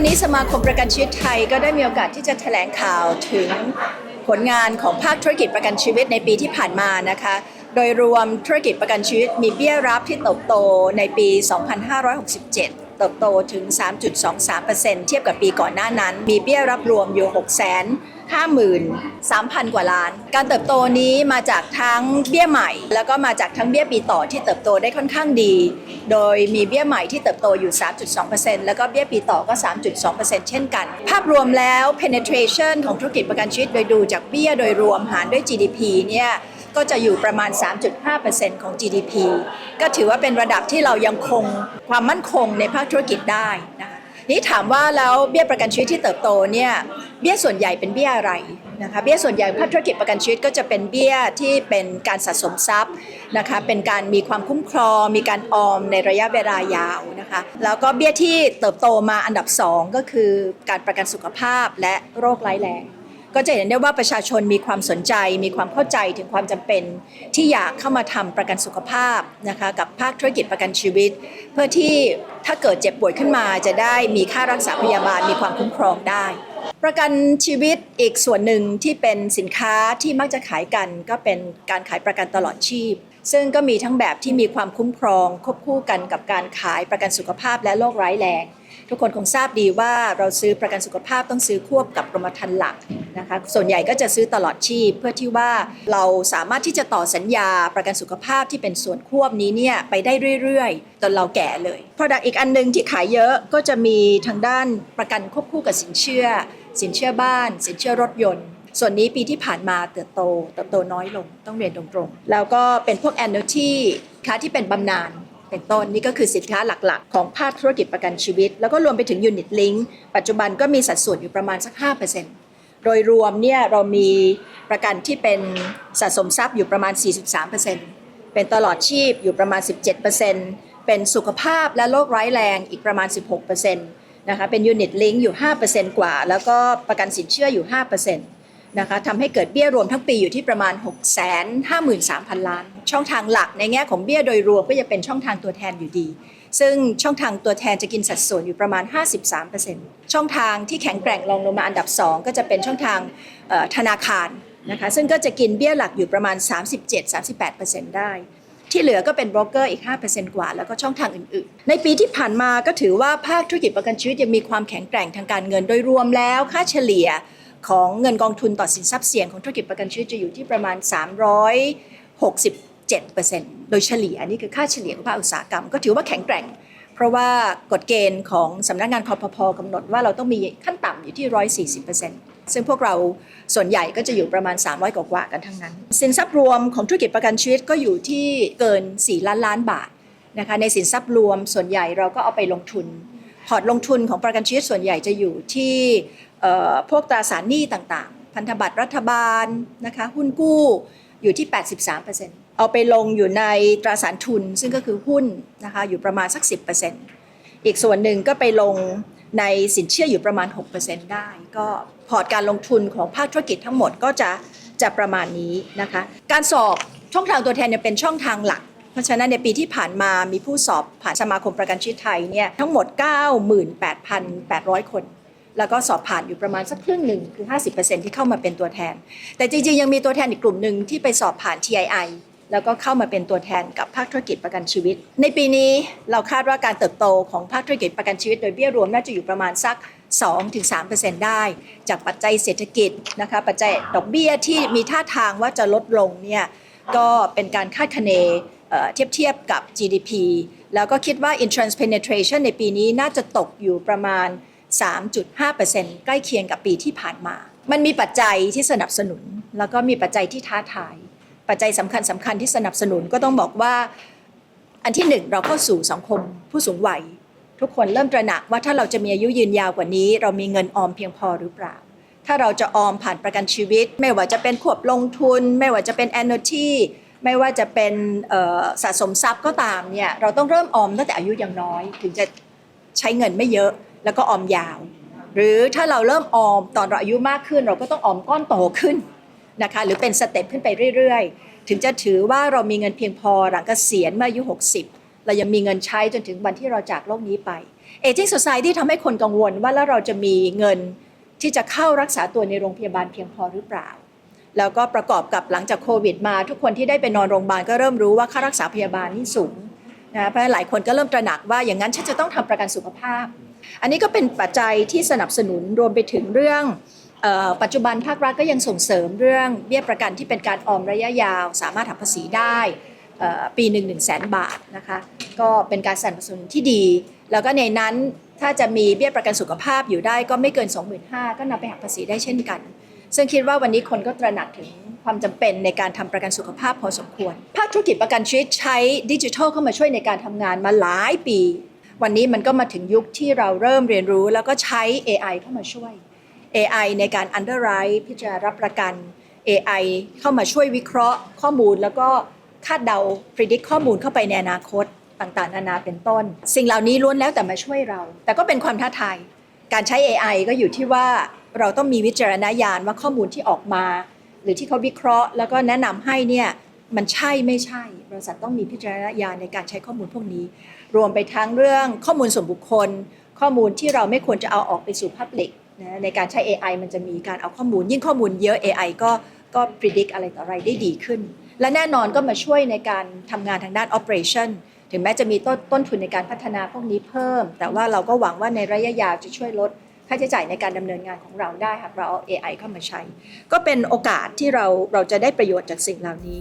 วันนี้สมาคมประกันชีวิตไทยก็ได้มีโอกาสที่จะแถลงข่าวถึงผลงานของภาคธุรกิจประกันชีวิตในปีที่ผ่านมานะคะ โดยรวมธุรกิจประกันชีวิตมีเบี้ยรับที่เติบโตในปี 2567 เติบโตถึง 3.23%เทียบกับปีก่อนหน้านั้น มีเบี้ยรับรวมอยู่6 5 3 0 0 0 กว่าล้าน การเติบโตนี้มาจากทั้งเบี้ยใหม่ แล้วก็มาจากทั้งเบี้ยปีต่อที่เติบโตได้ค่อนข้างดี โดยมีเบี้ยใหม่ที่เติบโตอยู่ 3.2%แล้วก็เบี้ยปีต่อก็ 3.2%เช่นกัน ภาพรวมแล้ว penetration ของธุรกิจประกันชีวิตโดยดูจากเบี้ยโดยรวมหารด้วย GDP เนี่ย ก็จะอยู่ประมาณ 3.5%ของ GDP ก็ถือว่าเป็นระดับที่เรายังคงความมั่นคงในภาคธุรกิจได้นะคะนี่ถามว่าแล้วเบี้ยประกันชีวิตที่เติบโตเนี่ยเบี้ยส่วนใหญ่เป็นเบี้ยอะไรนะคะเบี้ยส่วนใหญ่ภาคธุรกิจประกันชีวิตก็จะเป็นเบี้ยที่เป็นการสะสมทรัพย์นะคะเป็นการมีความคุ้มครอง มีการออมในระยะเวลายาวนะคะแล้วก็เบี้ยที่เติบโตมาอันดับสองก็คือการประกันสุขภาพและโรคร้ายแรง ก็จะเห็นได้ว่าประชาชนมีความสนใจ มีความเข้าใจถึงความจำเป็น ที่อยากเข้ามาทำประกันสุขภาพนะคะกับภาคธุรกิจประกันชีวิต เพื่อที่ถ้าเกิดเจ็บป่วยขึ้นมาจะได้มีค่ารักษาพยาบาลมีความคุ้มครองได้ ประกันชีวิตอีกส่วนหนึ่งที่เป็นสินค้าที่มักจะขายกัน ก็เป็นการขายประกันตลอดชีพ ซึ่งก็มีทั้งแบบที่มีความคุ้มครอง ควบคู่กันกับการขายประกันสุขภาพและโรคร้ายแรงทุกคนคงทราบดีว่าเราซื้อประกันสุขภาพต้องซื้อควบกับกรมธรรม์หลัก นะคะส่วนใหญ่ก็จะซื้อตลอดชีพ เพื่อที่ว่าเราสามารถที่จะต่อสัญญาประกันสุขภาพที่เป็นส่วนควบนี้เนี่ยไปได้เรื่อยๆจนเราแก่เลย Product อีกอันหนึงที่ขายเยอะก็จะมีทางด้านประกันควบคู่กับสินเชื่อ สินเชื่อบ้าน สินเชื่อรถยนต์ส่วนนี้ปีที่ผ่านมาเติบโตเติบโตน้อยลงต้องเรียนตรงๆ แล้วก็เป็นพวก annuity ค้าที่เป็นบำนาญเป็นต้นนี่ก็คือสินค้าหลักๆ ของภาคธุรกิจประกันชีวิต แล้วก็รวมไปถึง Unit Link ปัจจุบันก็มีสัดส่วนอยู่ประมาณสัก 5% โดยรวมเนี่ยเรามีประกันที่เป็นสะสมทรัพย์อยู่ประมาณ 43%เป็นตลอดชีพอยู่ประมาณ 17%เป็นสุขภาพและโรคร้ายแรงอีกประมาณ 16%นะคะเป็น Unit Link อยู่ 5%กว่า แล้วก็ประกันสินเชื่ออยู่ 5%นะคะทำให้เกิดเบี้ยรวมทั้งปีอยู่ที่ประมาณ 653,000 ล้าน ช่องทางหลักในแง่ของเบี้ยโดยรวมก็จะเป็นช่องทางตัวแทนอยู่ดี ซึ่งช่องทางตัวแทนจะกินสัดส่วนอยู่ประมาณ 53%ช่องทางที่แข็งแกร่งรองลงมาอันดับ 2 ก็จะเป็นช่องทางธนาคารนะคะซึ่งก็จะกินเบี้ยหลักอยู่ประมาณ 37-38%ได้ ที่เหลือก็เป็นโบรกเกอร์อีก 5%กว่า แล้วก็ช่องทางอื่นๆ ในปีที่ผ่านมาก็ถือว่าภาคธุรกิจประกันชีวิตยังมีความแข็งแกร่งทางการเงินโดยรวมแล้ว ค่าเฉลี่ยของเงินกองทุนต่อสินทรัพย์เสี่ยงของธุรกิจประกันชีวิตจะอยู่ที่ประมาณ 360 7%โดยเฉลี่ยอันนี้คือค่าเฉลี่ยของภาคอุตสาหกรรม ก็ถือว่าแข็งแกร่ง เพราะว่ากฎเกณฑ์ของสำนักงานคอพพกำหนดว่าเราต้องมีขั้นต่ำอยู่ที่ 140%ซึ่งพวกเราส่วนใหญ่ก็จะอยู่ประมาณ 300 กว่ากันทั้งนั้น สินทรัพย์รวมของธุรกิจประกันชีวิตก็อยู่ที่เกิน 4 ล้านล้านบาทนะคะในสินทรัพย์รวมส่วนใหญ่เราก็เอาไปลงทุนพอร์ตลงทุนของประกันชีวิตส่วนใหญ่จะอยู่ที่พวกตราสารหนี้ต่างๆ พันธบัตรรัฐบาลนะคะหุ้นกู้ อยู่ที่ 83%เอาไปลงอยู่ในตราสารทุนซึ่งก็คือหุ้นนะคะอยู่ประมาณสัก 10%อีกส่วนหนึ่งก็ไปลงในสินเชื่ออยู่ประมาณ 6%ได้ ก็พอร์ตการลงทุนของภาคธุรกิจทั้งหมดก็จะจะประมาณนี้นะคะ การสอบช่องทางตัวแทนเนี่ยเป็นช่องทางหลัก เพราะฉะนั้นในปีที่ผ่านมามีผู้สอบผ่านสมาคมประกันชีวิตไทยเนี่ยทั้งหมด 98,800 คน แล้วก็สอบผ่านอยู่ประมาณสักครึ่งหนึ่งคือ 50%ที่เข้ามาเป็นตัวแทน แต่จริงๆ ยังมีตัวแทนอีกกลุ่มหนึ่งที่ไปสอบผ่าน TII แล้วก็เข้ามาเป็นตัวแทนกับภาคธุรกิจประกันชีวิต ในปีนี้เราคาดว่าการเติบโตของภาคธุรกิจประกันชีวิต โดยเบี้ยรวมน่าจะอยู่ประมาณสัก 2-3%ได้ จากปัจจัยเศรษฐกิจนะคะปัจจัยดอกเบี้ยที่มีท่าทางว่าจะลดลงเนี่ยก็เป็นการคาดคะเนเทียบเทียบกับ GDP แล้วก็คิดว่า insurance penetration ในปีนี้น่าจะตกอยู่ประมาณ 3.5%ใกล้เคียงกับปีที่ผ่านมา มันมีปัจจัยที่สนับสนุน แล้วก็มีปัจจัยที่ท้าทาย ปัจจัยสำคัญสำคัญที่สนับสนุนก็ต้องบอกว่า อันที่หนึ่งเราเข้าสู่สังคมผู้สูงวัย ทุกคนเริ่มตระหนักว่าถ้าเราจะมีอายุยืนยาวกว่านี้ เรามีเงินออมเพียงพอหรือเปล่า ถ้าเราจะออมผ่านประกันชีวิต ไม่ว่าจะเป็นขวบลงทุน ไม่ว่าจะเป็น annuity ไม่ว่าจะเป็นสะสมทรัพย์ก็ตามเนี่ยเราต้องเริ่มออมตั้งแต่อายุยังน้อย ถึงจะใช้เงินไม่เยอะ แล้วก็ออมยาว หรือถ้าเราเริ่มออมตอนเราอายุมากขึ้น เราก็ต้องออมก้อนโตขึ้นนะคะหรือเป็นสเต็ปขึ้นไปเรื่อยๆ ถึงจะถือว่าเรามีเงินเพียงพอหลังเกษียณเมื่ออายุ 60 เรายังมีเงินใช้จนถึงวันที่เราจากโลกนี้ไป Aging Society ทำให้คนกังวลว่าแล้วเราจะมีเงินที่จะเข้ารักษาตัวในโรงพยาบาลเพียงพอหรือเปล่า แล้วก็ประกอบกับหลังจากโควิดมา ทุกคนที่ได้ไปนอนโรงพยาบาลก็เริ่มรู้ว่าค่ารักษาพยาบาลนี่สูงนะเพราะหลายคนก็เริ่มตระหนักว่าอย่างนั้นฉันจะต้องทำประกันสุขภาพ อันนี้ก็เป็นปัจจัยที่สนับสนุนรวมไปถึงเรื่องปัจจุบันภาครัฐก็ยังส่งเสริมเรื่องเบี้ยประกันที่เป็นการออมระยะยาว สามารถหักภาษีได้ปีหนึ่งหนึ่งแสนบาทนะคะก็เป็นการสนับสนุนที่ดี แล้วก็ในนั้นถ้าจะมีเบี้ยประกันสุขภาพอยู่ได้ก็ไม่เกิน 25,000ก็นำไปหักภาษีได้เช่นกัน ซึ่งคิดว่าวันนี้คนก็ตระหนักถึงความจำเป็นในการทำประกันสุขภาพพอสมควร ภาคธุรกิจประกันชีวิตใช้ดิจิทัลเข้ามาช่วยในการทำงานมาหลายปี วันนี้มันก็มาถึงยุคที่เราเริ่มเรียนรู้ แล้วก็ใช้ AI เข้ามาช่วย AI ในการ underwrite พิจารณารับประกัน AI เข้ามาช่วยวิเคราะห์ข้อมูล แล้วก็คาดเดา predict ข้อมูลเข้าไปในอนาคตต่างๆ นานาเป็นต้น สิ่งเหล่านี้ล้วนแล้วแต่มาช่วยเรา แต่ก็เป็นความท้าทาย การใช้ AI ก็อยู่ที่ว่าเราต้องมีวิจารณญาณว่าข้อมูลที่ออกมา หรือที่เขาวิเคราะห์ แล้วก็แนะนำให้เนี่ยมันใช่ไม่ใช่ บริษัทต้องมีพิจารณญาณในการใช้ข้อมูลพวกนี้ รวมไปทั้งเรื่องข้อมูลส่วนบุคคล ข้อมูลที่เราไม่ควรจะเอาออกไปสู่ Public นะในการใช้ AI มันจะมีการเอาข้อมูล ยิ่งข้อมูลเยอะ AI ก็ก็ predict อะไรต่ออะไรได้ดีขึ้น และแน่นอนก็มาช่วยในการทำงานทางด้าน operation ถึงแม้จะมีต้นต้นทุนในการพัฒนาพวกนี้เพิ่ม แต่ว่าเราก็หวังว่าในระยะยาวจะช่วยลดค่าใช้จ่ายในการดำเนินงานของเราได้หากเราเอา AI เข้ามาใช้ ก็เป็นโอกาสที่เราเราจะได้ประโยชน์จากสิ่งเหล่านี้